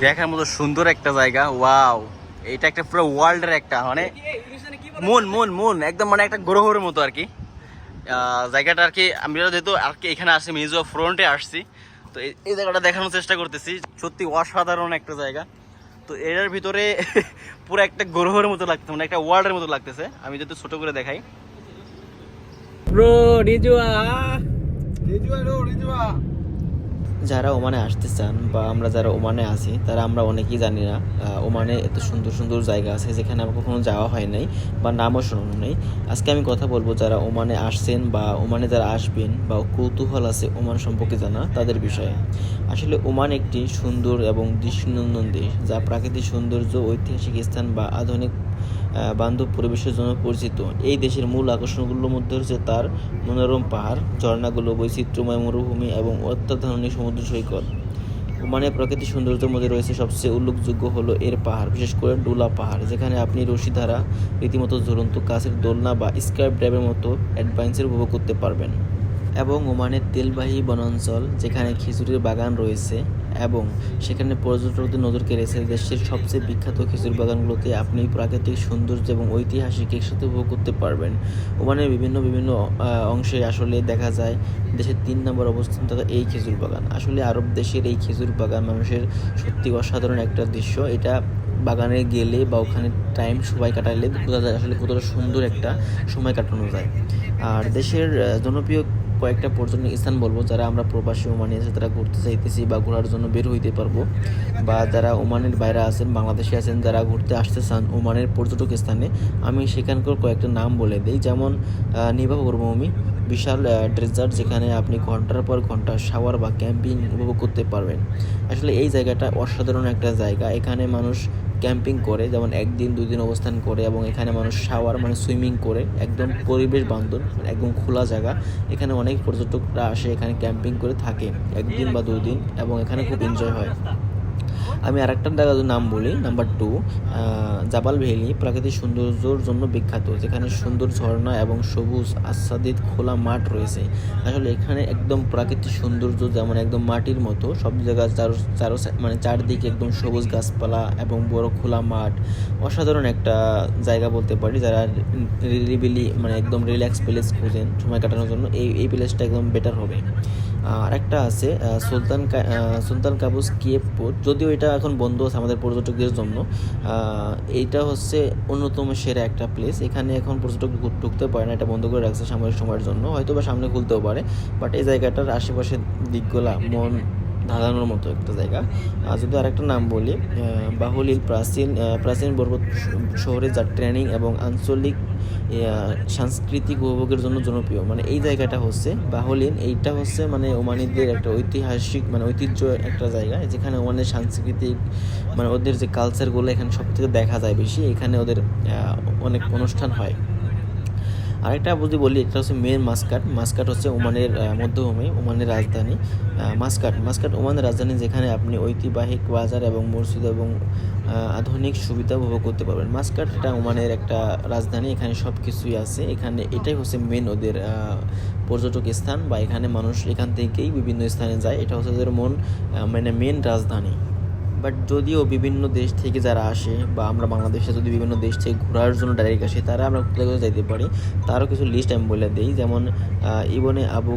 দেখার মতো সুন্দর একটা জায়গা ওয়াও। এটা একটা পুরো ওয়ার্ল্ডের একটা মানে মন মন মন একদম মানে একটা গ্রহের মতো আর কি। জায়গাটা আর কি আমরা যেহেতু আর কি এখানে আসছি মিউজিয়াম ফ্রন্টে আসছি তো এই- এই জায়গাটা দেখানোর চেষ্টা করতেছি। সত্যি অসাধারণ একটা জায়গা। তো এটার ভিতরে পুরো একটা গ্রহের মতো লাগতেছে মানে একটা ওয়ার্ল্ডের মতো লাগতেছে। আমি যেহেতু ছোট করে দেখাই। ব্রো রিজুয়া যারা ওমানে আসতে চান বা আমরা যারা ওমানে আছি, তারা আমরা অনেকেই জানি না ওমানে এত সুন্দর সুন্দর জায়গা আছে যেখানে আমার কখনো যাওয়া হয় নাই বা নামও শোনানো নেই। আজকে আমি কথা বলব যারা ওমানে আসছেন বা ওমানে যারা আসবেন বা কৌতূহল আছে ওমান সম্পর্কে জানা তাদের বিষয়ে। আসলে ওমান একটি সুন্দর এবং দৃষ্টিনন্দন দেশ, যা প্রাকৃতিক সৌন্দর্য, ঐতিহাসিক স্থান বা আধুনিক বান্ধব পরিবেশের জন্য পরিচিত। এই দেশের মূল আকর্ষণগুলোর মধ্যে হচ্ছে তার মনোরম পাহাড়, ঝর্ণাগুলো, বৈচিত্র্যময় মরুভূমি এবং অত্যাধুনিক সমুদ্র সৈকত। ওমানের প্রাকৃতিক সৌন্দর্যের মধ্যে রয়েছে সবচেয়ে উল্লেখযোগ্য হলো এর পাহাড়, বিশেষ করে ডোলা পাহাড়, যেখানে আপনি রশি রশিধারা রীতিমতো ঝুলন্ত কাছের দোলনা বা স্কাইপ ড্রাইভের মতো অ্যাডভেঞ্চার উপভোগ করতে পারবেন। এবং ওমানের তেলবাহী বনাঞ্চল, যেখানে খিচুড়ির বাগান রয়েছে এবং সেখানে পর্যটকদের নজর কেড়েছে দেশের সবচেয়ে বিখ্যাত খেজুর বাগানগুলোতে আপনি প্রাকৃতিক সৌন্দর্য এবং ঐতিহাসিক একসাথে উপভোগ করতে পারবেন। ওমানের বিভিন্ন বিভিন্ন অংশে আসলে দেখা যায় দেশের তিন নম্বর অবস্থান থাকা এই খেজুর বাগান। আসলে আরব দেশের এই খেজুর বাগান মানুষের সত্যি অসাধারণ একটা দৃশ্য। এটা বাগানে গেলে বা ওখানে টাইম সময় কাটাইলে বোঝা যায় আসলে কতটা সুন্দর একটা সময় কাটানো যায়। আর দেশের জনপ্রিয় কয়েকটা পর্যটন স্থান বলব যারা আমরা প্রবাসী ওমানে আছে তারা ঘুরতে চাইতেছি বা ঘোরার জন্য বের হইতে পারব। বা যারা ওমানের বাইরে আছেন, বাংলাদেশে আছেন, যারা ঘুরতে আসতে চান ওমানের পর্যটক স্থানে, আমি সেখানকার কয়েকটা নাম বলে দিই। যেমন নিভা মরুভূমি বিশাল ড্রেজার্ট যেখানে আপনি ঘণ্টার পর ঘণ্টা শাওয়ার বা ক্যাম্পিং উপভোগ করতে পারবেন। আসলে এই জায়গাটা অসাধারণ একটা জায়গা। এখানে মানুষ ক্যাম্পিং করে, যেমন একদিন দুই দিন অবস্থান করে এবং এখানে মানুষ শাওয়ার মানে সুইমিং করে, একদম পরিবেশ বান্ধব একদম খোলা জায়গা। এখানে অনেক পর্যটকরা আসে, এখানে ক্যাম্পিং করে থাকে, একদিন বা দুদিন এবং এখানে খুব এনজয় হয়। আমি আরেকটা জায়গার নাম বলি নাম্বার টু জাবাল ভ্যালি প্রাকৃতিক সৌন্দর্যর জন্য বিখ্যাত, যেখানে সুন্দর ঝর্ণা এবং সবুজ আচ্ছাদিত খোলা মাঠ রয়েছে। আসলে এখানে একদম প্রাকৃতিক সৌন্দর্য যেমন একদম মাটির মতো, সব জায়গায় চারো চারো মানে চারদিকে একদম সবুজ গাছপালা এবং বড় খোলা মাঠ। অসাধারণ একটা জায়গা বলতে পারি, যারা রিলিবিলি মানে একদম রিল্যাক্স প্লেস খুঁজেন সময় কাটানোর জন্য, এই এই প্লেসটা একদম বেটার হবে। আর একটা আছে Sultan Sultan Qaboos cape port যদিও এটা এখন বন্ধ আছে আমাদের পর্যটকদের জন্য। এইটা হচ্ছে অন্যতম সেরা একটা প্লেস এখানে এখন পর্যটক ঢুকতে পারে না, এটা বন্ধ করে রাখছে সাময়িক সময়ের জন্য। হয়তো বা সামনে খুলতেও পারে বাট এই জায়গাটার আশেপাশের দিকগুলা মন ধাঁধানোর মতো একটা জায়গা। আর যদি আরেকটা নাম বলি বাহুলিল প্রাচীন প্রাচীন পর্বত শহরে যার ট্রেনিং এবং আঞ্চলিক সাংস্কৃতিক উপভোগের জন্য জনপ্রিয়। মানে এই জায়গাটা হচ্ছে বাহলিন এইটা হচ্ছে মানে ওমানিদের একটা ঐতিহাসিক মানে ঐতিহ্য একটা জায়গা, যেখানে ওমানের সাংস্কৃতিক মানে ওদের যে কালচারগুলো এখানে সব থেকে দেখা যায় বেশি। এখানে ওদের অনেক অনুষ্ঠান হয়। আরেকটা যদি বলি, এটা হচ্ছে মেন মাস্কাট মাস্কাট হচ্ছে ওমানের মধ্যভূমি, ওমানের রাজধানী। মাস্কাট মাস্কাট ওমানের রাজধানী যেখানে আপনি ঐতিহাসিক বাজার এবং মসজিদ এবং আধুনিক সুবিধা উপভোগ করতে পারবেন। মাস্কাট এটা ওমানের একটা রাজধানী, এখানে সব কিছুই আছে। এখানে এটাই হচ্ছে মেন ওদের পর্যটক স্থান বা এখানে মানুষ এখান থেকেই বিভিন্ন স্থানে যায়। এটা হচ্ছে ওদের মন মানে মেন রাজধানী। বাট যদিও বিভিন্ন দেশ থেকে যারা আসে বা আমরা বাংলাদেশে যদি বিভিন্ন দেশ থেকে ঘোরার জন্য ডাইরেক্ট আসি, তারা আমরা কোথায় কোথায় যাইতে পারি, তারও কিছু লিস্ট আমি বলে দিই। যেমন ইবনে আবু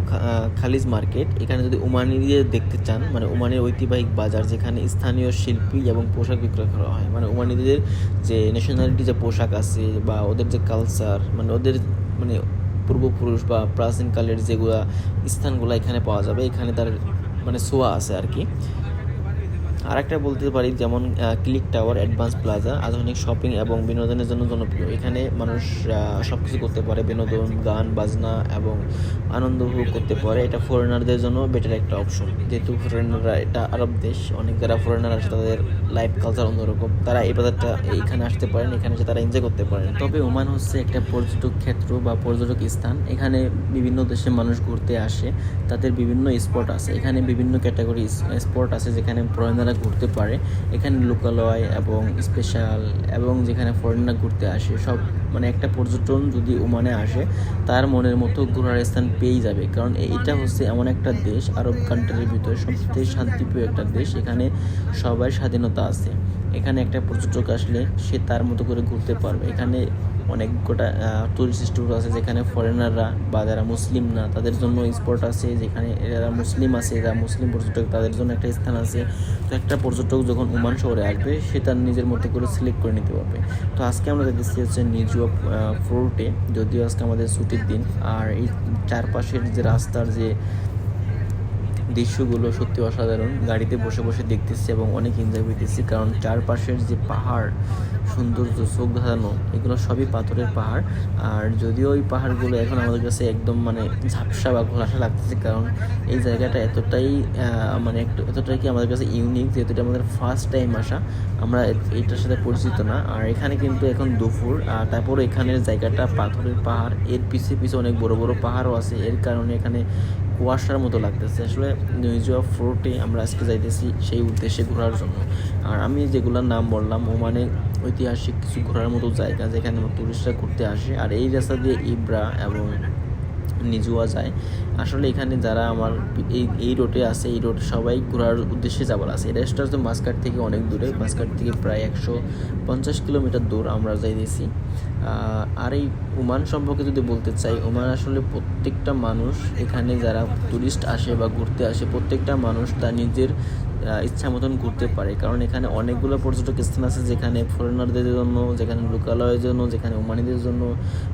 খালিজ মার্কেট। এখানে যদি ওমানিদের দেখতে চান মানে ওমানের ঐতিহাসিক বাজার, যেখানে স্থানীয় শিল্পী এবং পোশাক বিক্রয় করা হয়। মানে ওমানিদের যে ন্যাশনালিটি যে পোশাক আছে বা ওদের যে কালচার মানে ওদের মানে পূর্বপুরুষ বা প্রাচীনকালের যেগুলা স্থানগুলো এখানে পাওয়া যাবে। এখানে তার মানে সোয়া আছে আর কি। আরেকটা বলতে পারি যেমন ক্লিক টাওয়ার অ্যাডভান্স প্লাজা আধুনিক শপিং এবং বিনোদনের জন্য জনপ্রিয়। এখানে মানুষ সব কিছু করতে পারে। বিনোদন, গান, বাজনা এবং আনন্দ উপভোগ করতে পারে। এটা ফরেনারদের জন্য বেটার একটা অপশন যেহেতু ফরেনাররা এটা আরব দেশ, অনেক যারা ফরেনার আছে তাদের লাইফ কালচার অন্যরকম। তারা এই বাজারটা এইখানে আসতে পারেন, এখানে এসে তারা এনজয় করতে পারেন। তবে ওমান হচ্ছে একটা পর্যটক ক্ষেত্র বা পর্যটক স্থান। এখানে বিভিন্ন দেশের মানুষ ঘুরতে আসে। তাদের বিভিন্ন স্পট আছে। এখানে বিভিন্ন ক্যাটাগরি স্পট আছে যেখানে ফরেনাররা ফরেনাররা ঘুরতে পারে। এখানে লোকালয় এবং স্পেশাল এবং যেখানে ফরেনাররা ঘুরতে আসে, সব মানে একটা পর্যটন যদি ওমানে আসে, তার মনের মতো ঘোরার স্থান পেয়ে যাবে। কারণ এটা হচ্ছে এমন একটা দেশ, আরব কান্ট্রির ভিতরে সবচেয়ে শান্তিপ্রিয় একটা দেশ। এখানে সবাই স্বাধীনতা আছে। এখানে একটা পর্যটক আসলে সে তার মতো করে ঘুরতে পারবে। এখানে অনেক গোটা টুরিস্ট স্পট আছে যেখানে ফরেনাররা বা যারা মুসলিম না, তাদের জন্য স্পট আছে যেখানে যারা মুসলিম আছে যারা মুসলিম পর্যটক, তাদের জন্য একটা স্থান আছে। তো একটা পর্যটক যখন ওমান শহরে আসবে, সে তার নিজের মতো করে সিলেক্ট করে নিতে পারবে। তো আজকে আমরা দেখতেছি হচ্ছে নিজুয়া ফোর্টে যদিও আজকে আমাদের ছুটির দিন, আর এই চারপাশের যে রাস্তার যে দৃশ্যগুলো সত্যি অসাধারণ। গাড়িতে বসে বসে দেখতেছি এবং অনেক এনজয় করতেছি কারণ চারপাশের যে পাহাড়, সৌন্দর্য, চোখ ধাঁধানো, এগুলো সবই পাথরের পাহাড়। আর যদিও ওই পাহাড়গুলো এখন আমাদের কাছে একদম মানে ঝাপসা বা ঘোলাসা লাগতেছে কারণ এই জায়গাটা এতটাই মানে একটু এতটাই কি আমাদের কাছে ইউনিক যেহেতু আমাদের ফার্স্ট টাইম আসা। আমরা এটার সাথে পরিচিত না। আর এখানে কিন্তু এখন দুপুর, আর তারপর এখানের জায়গাটা পাথরের পাহাড়। এর পিছে পিছে অনেক বড় বড় পাহাড়ও আছে। এর কারণে এখানে কুয়াশার মতো লাগতেছে। আসলে নিউজিয়া ফোর্টে আমরা আজকে যাইতেছি সেই উদ্দেশ্যে ঘোরার জন্য। আর আমি যেগুলোর নাম বললাম ওমানে ঐতিহাসিক কিছু ঘোরার মতো জায়গা যেখানে টুরিস্টরা ঘুরতে আসে। আর এই রাস্তা দিয়ে ইব্রা এবং নিজুয়া যায়। আসলে এখানে যারা আমার এই এই রোডে আছে, এই রোডে সবাই ঘোরার উদ্দেশ্যে যাবার আছে। এই রেস্টটা তো মাসকাট থেকে অনেক দূরে মাসকাট থেকে প্রায় একশো পঞ্চাশ কিলোমিটার দূর আমরা যাইতেছি। আর এই ওমান সম্পর্কে যদি বলতে চাই, ওমান আসলে প্রত্যেকটা মানুষ এখানে যারা টুরিস্ট আসে বা ঘুরতে আসে, প্রত্যেকটা মানুষ তার নিজের ইচ্ছা মতন ঘুরতে পারে। কারণ এখানে অনেকগুলো পর্যটক স্থান আছে যেখানে ফরেনারদের জন্য, যেখানে লোকালয়ের জন্য, যেখানে ওমানিদের জন্য।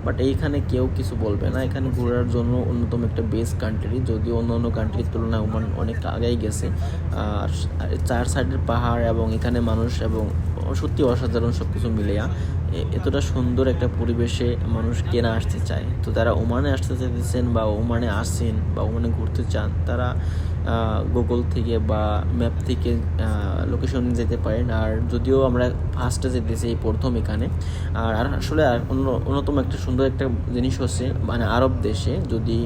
বাট এইখানে কেউ কিছু বলবে না। এখানে ঘোরার জন্য অন্যতম একটা বেস্ট কান্ট্রি যদিও অন্য অন্য কান্ট্রির তুলনায় ওমান অনেক আগেই গেছে। আর চার সাইডের পাহাড় এবং এখানে মানুষ এবং সত্যি অসাধারণ সব কিছু মিলিয়া এতটা সুন্দর একটা পরিবেশে মানুষ কেনা আসতে চায়। তো তারা ওমানে আসতে চাইতেছেন বা ওমানে আসছেন বা ওমানে ঘুরতে চান, তারা গুগল থেকে বা ম্যাপ থেকে লোকেশন যেতে পারেন। আর যদিও আমরা ফার্স্টে যেতেছি প্রথম এখানে, আর আসলে অন্য, অন্যতম একটা সুন্দর একটা জিনিস হচ্ছে মানে আরব দেশে যদি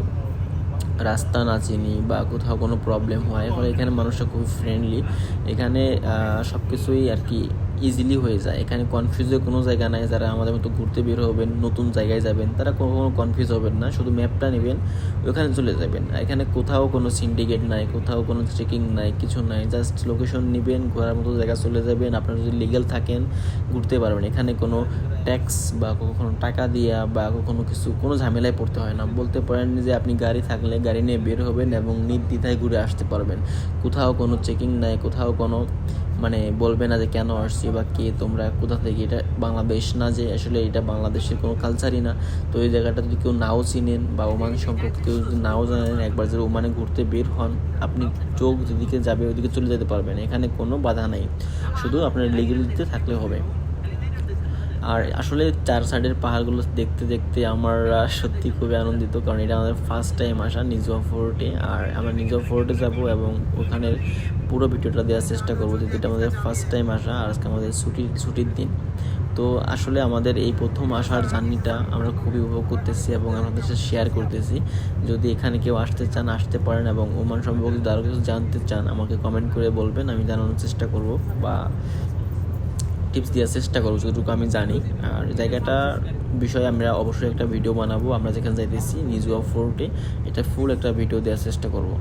রাস্তা না চিনি বা কোথাও কোনো প্রবলেম হয়, ফলে এখানে মানুষরা খুব ফ্রেন্ডলি এখানে সব কিছুই আর কি ইজিলি হয়ে যায়। এখানে কনফিউজের কোনো জায়গা নাই। যারা আমাদের মতো ঘুরতে বের হবেন, নতুন জায়গায় যাবেন, তারা কখনো কনফিউজ হবেন না। শুধু ম্যাপটা নেবেন, ওখানে চলে যাবেন। এখানে কোথাও কোনো সিন্ডিকেট নাই, কোথাও কোনো চেকিং নাই, কিছু নাই। জাস্ট লোকেশন নেবেন, ঘোরার মতো জায়গা চলে যাবেন। আপনারা যদি লিগেল থাকেন, ঘুরতে পারবেন। এখানে কোনো ট্যাক্স বা কখনো টাকা দিয়া বা কখনো কিছু, কোনো ঝামেলায় পড়তে হয় না। বলতে পারেন যে আপনি গাড়ি থাকলে গাড়ি নিয়ে বের হবেন এবং নির্দ্বিধায় ঘুরে আসতে পারবেন। কোথাও কোনো চেকিং নাই, কোথাও কোনো মানে বলবে না যে কেন আসছি বা কে তোমরা, কোথা থেকে? এটা বাংলাদেশ না যে আসলে এটা বাংলাদেশের কোনো কালচারই না। তো এই জায়গাটা যদি কেউ নাও চিনেন বা ওমান সম্পর্কে কেউ যদি নাও জানেন, একবার যদি ওমানে ঘুরতে বের হন, আপনি চোখ যেদিকে যাবে ওদিকে চলে যেতে পারবেন। এখানে কোনো বাধা নাই। শুধু আপনার লিগেলিতে থাকলে হবে। আর আসলে চার সাইডের পাহাড়গুলো দেখতে দেখতে আমার সত্যি খুবই আনন্দিত। কারণ এটা আমাদের ফার্স্ট টাইম আসা নিজুয়া ফোর্টে আর আমরা নিজুয়া ফোর্টে যাব এবং ওখানের পুরো ভিডিওটা দেওয়ার চেষ্টা করব যেহেতু এটা আমাদের ফার্স্ট টাইম আসা আর আজকে আমাদের ছুটির ছুটির দিন। তো আসলে আমাদের এই প্রথম আসার জার্নিটা আমরা খুবই উপভোগ করতেছি এবং আমাদের সাথে শেয়ার করতেছি। যদি এখানে কেউ আসতে চান, আসতে পারেন এবং ওমান সম্পর্কে আরও কিছু জানতে চান, আমাকে কমেন্ট করে বলবেন, আমি জানানোর চেষ্টা করব বা টিপস দেওয়ার চেষ্টা করব, যতটুকু আমি জানি। আর জায়গাটা বিষয়ে আমরা অবশ্যই একটা ভিডিও বানাবো। আমরা যেখানে যাইতেছি নিজুয়া ফোর্টে এটা ফুল একটা ভিডিও দেওয়ার চেষ্টা করব।